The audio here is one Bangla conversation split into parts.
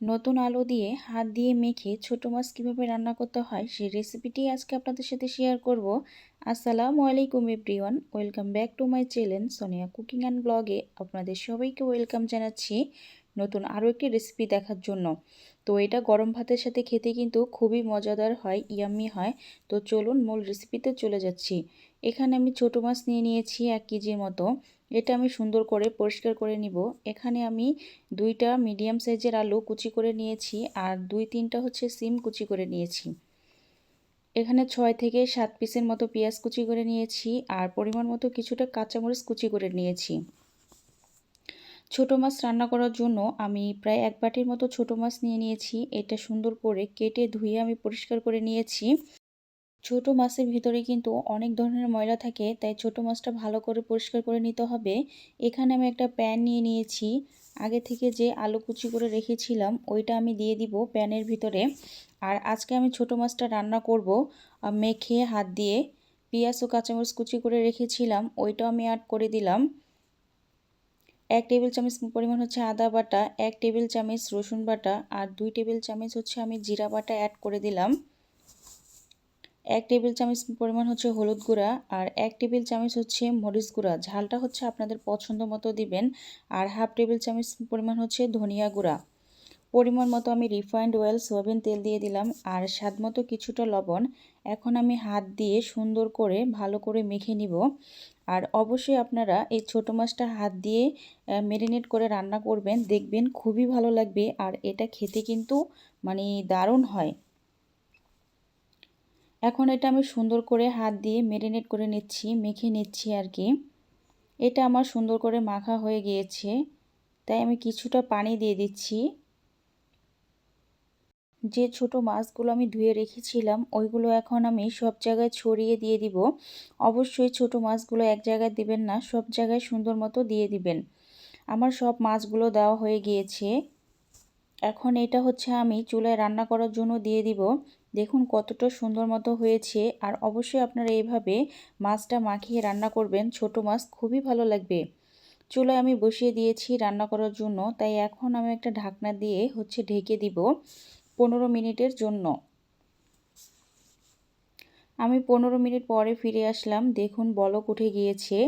নতুন আলো দিয়ে হাত দিয়ে মেখে ছোট মাছ কীভাবে রান্না করতে হয় সেই রেসিপিটি আজকে আপনাদের সাথে শেয়ার করব। আসসালামু আলাইকুম everyone welcome back to my channel Sonia cooking and ব্লগে আপনাদের সবাইকে ওয়েলকাম জানাচ্ছি নতুন আরও একটি রেসিপি দেখার জন্য। তো এটা গরম ভাতের সাথে খেতে কিন্তু খুবই মজাদার হয় ইয়াম্মি হয়। তো চলুন মূল রেসিপিতে চলে যাচ্ছি। এখানে আমি ছোট মাছ নিয়ে নিয়েছি এক কেজির মতো। এটা আমি সুন্দর করে পরিষ্কার করে নিব। এখানে আমি দুইটা মিডিয়াম সাইজের আলু কুচি করে নিয়েছি আর দুই তিনটা হচ্ছে সিম কুচি করে নিয়েছি। এখানে ছয় থেকে সাত পিসের মতো পেঁয়াজ কুচি করে নিয়েছি আর পরিমাণ মতো কিছুটা কাঁচামরিচ কুচি করে নিয়েছি। ছোট মাছ রান্না করার জন্য আমি প্রায় এক বাটির মতো ছোট মাছ নিয়ে নিয়েছি। এটা সুন্দর করে কেটে ধুয়ে আমি পরিষ্কার করে নিয়েছি। ছোট মাছের ভিতরে কিন্তু অনেক ধরনের ময়লা থাকে, তাই ছোট মাছটা ভালো করে পরিষ্কার করে নিতে হবে। এখানে আমি একটা প্যান নিয়ে নিয়েছি। আগে থেকে যে আলু কুচি করে রেখেছিলাম, ওইটা আমি দিয়ে দিব প্যানের ভিতরে। আর আজকে আমি ছোট মাছটা রান্না করব মেখে হাত দিয়ে। পেঁয়াজ ও কাঁচামরিচ কুচি করে রেখেছিলাম, ওইটাও আমি অ্যাড করে দিলাম। এক টেবিল চামচ পরিমাণ হচ্ছে আদা বাটা, এক টেবিল চামচ রসুন বাটা, আর দুই টেবিল চামচ হচ্ছে আমি জিরা বাটা অ্যাড করে দিলাম। এক টেবিল চামচ পরিমাণ হচ্ছে হলুদ গুঁড়া আর এক টেবিল চামচ হচ্ছে মরিচ গুঁড়া। ঝালটা হচ্ছে আপনাদের পছন্দ মতো দিবেন। আর হাফ টেবিল চামচ পরিমাণ হচ্ছে ধনিয়া গুঁড়া। পরিমাণ মতো আমি রিফাইন্ড অয়েল, সোয়াবিন তেল দিয়ে দিলাম। আর স্বাদ মতো কিছুটা লবণ। এখন আমি হাত দিয়ে সুন্দর করে, ভালো করে মেখে নিব। আর অবশ্যই আপনারা এই ছোটো মাছটা হাত দিয়ে ম্যারিনেট করে রান্না করবেন। দেখবেন খুবই ভালো লাগবে। আর এটা খেতে কিন্তু মানে দারুণ হয়। এখন এটা আমি সুন্দর করে হাত দিয়ে মেরিনেট করে নিচ্ছি, মেখে নিচ্ছি আর কি এটা আমার সুন্দর করে মাখা হয়ে গিয়েছে, তাই আমি কিছুটা পানি দিয়ে দিচ্ছি। যে ছোট মাছগুলো আমি ধুয়ে রেখেছিলাম, ওইগুলো এখন আমি সব জায়গায় ছড়িয়ে দিয়ে দিব। অবশ্যই ছোট মাছগুলো এক জায়গায় দিবেন না, সব জায়গায় সুন্দর মতো দিয়ে দিবেন। আমার সব মাছগুলো দেওয়া হয়ে গিয়েছে। এখন এটা হচ্ছে আমি চুলায় রান্না করার জন্য দিয়ে দিব। দেখুন কতটা সুন্দর মতো হয়েছে। আর অবশ্যই আপনারা এইভাবে মাছটা মাখিয়ে রান্না করবেন। ছোট মাছ খুবই ভালো লাগবে। চুলায় আমি বসিয়ে দিয়েছি রান্না করার জন্য। তাই এখন আমি একটা ঢাকনা দিয়ে হচ্ছে ঢেকে দিব পনেরো মিনিটের জন্য। আমি পনেরো মিনিট পরে ফিরে আসলাম। দেখুন বলক উঠে গিয়েছে।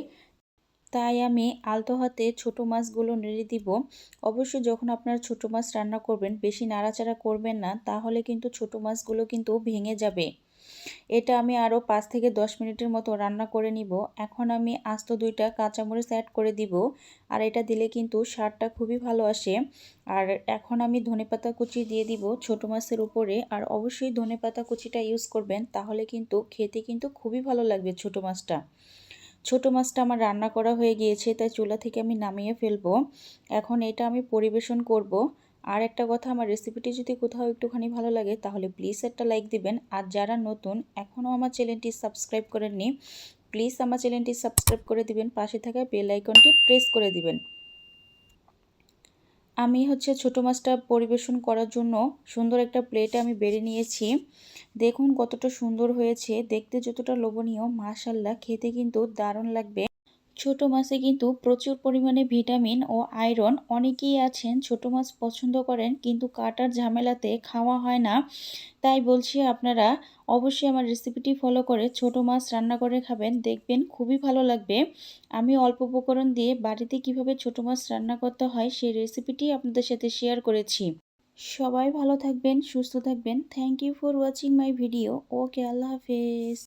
তাই আমি আলতো হাতে ছোটো মাছগুলো নেড়ে দিব। অবশ্যই যখন আপনারা ছোটো মাছ রান্না করবেন, বেশি নাড়াচাড়া করবেন না, তাহলে কিন্তু ছোটো মাছগুলো কিন্তু ভেঙে যাবে। এটা আমি আরও পাঁচ থেকে দশ মিনিটের মতো রান্না করে নিব। এখন আমি আস্ত দুইটা কাঁচামরিচ অ্যাড করে দিব। আর এটা দিলে কিন্তু স্বাদটা খুবই ভালো আসে। আর এখন আমি ধনেপাতা কুচি দিয়ে দিব ছোট মাছের উপরে। আর অবশ্যই ধনেপাতা কুচিটা ইউজ করবেন, তাহলে কিন্তু খেতে কিন্তু খুবই ভালো লাগবে ছোটো মাছটা। ছোট মাছটা আমার রান্না করা হয়ে গিয়েছে, তাই চুলা থেকে আমি নামিয়ে ফেলব। এখন এটা আমি পরিবেশন করব। আর একটা কথা, আমার রেসিপিটি যদি কোথাও একটুখানি ভালো লাগে, তাহলে প্লিজ একটা লাইক দিবেন। আর যারা নতুন, এখনও আমার চ্যানেলটি সাবস্ক্রাইব করেননি প্লিজ আমার চ্যানেলটি সাবস্ক্রাইব করে দিবেন। পাশে থাকা বেল আইকনটি প্রেস করে দিবেন। আমি হচ্ছে ছোটো মাছটা পরিবেশন করার জন্য সুন্দর একটা প্লেটে আমি বেড়ে নিয়েছি। দেখুন কতটা সুন্দর হয়েছে। দেখতে যতটা লোভনীয় মাশাল্লাহ খেতে কিন্তু দারুণ লাগবে। ছোট মাছে কিন্তু প্রচুর পরিমাণে ভিটামিন ও আয়রন অনেকেই আছেন, ছোট মাছ পছন্দ করেন কিন্তু কাটার ঝামেলাতে খাওয়া হয় না। তাই বলছি আপনারা অবশ্যই আমার রেসিপিটি ফলো করে ছোট মাছ রান্না করে খাবেন, দেখবেন খুবই ভালো লাগবে। আমি অল্প উপকরণ দিয়ে বাড়িতে কীভাবে ছোট মাছ রান্না করতে হয় সেই রেসিপিটি আপনাদের সাথে শেয়ার করেছি। সবাই ভালো থাকবেন, সুস্থ থাকবেন। Thank you for watching my video okay আল্লাহ হাফেজ।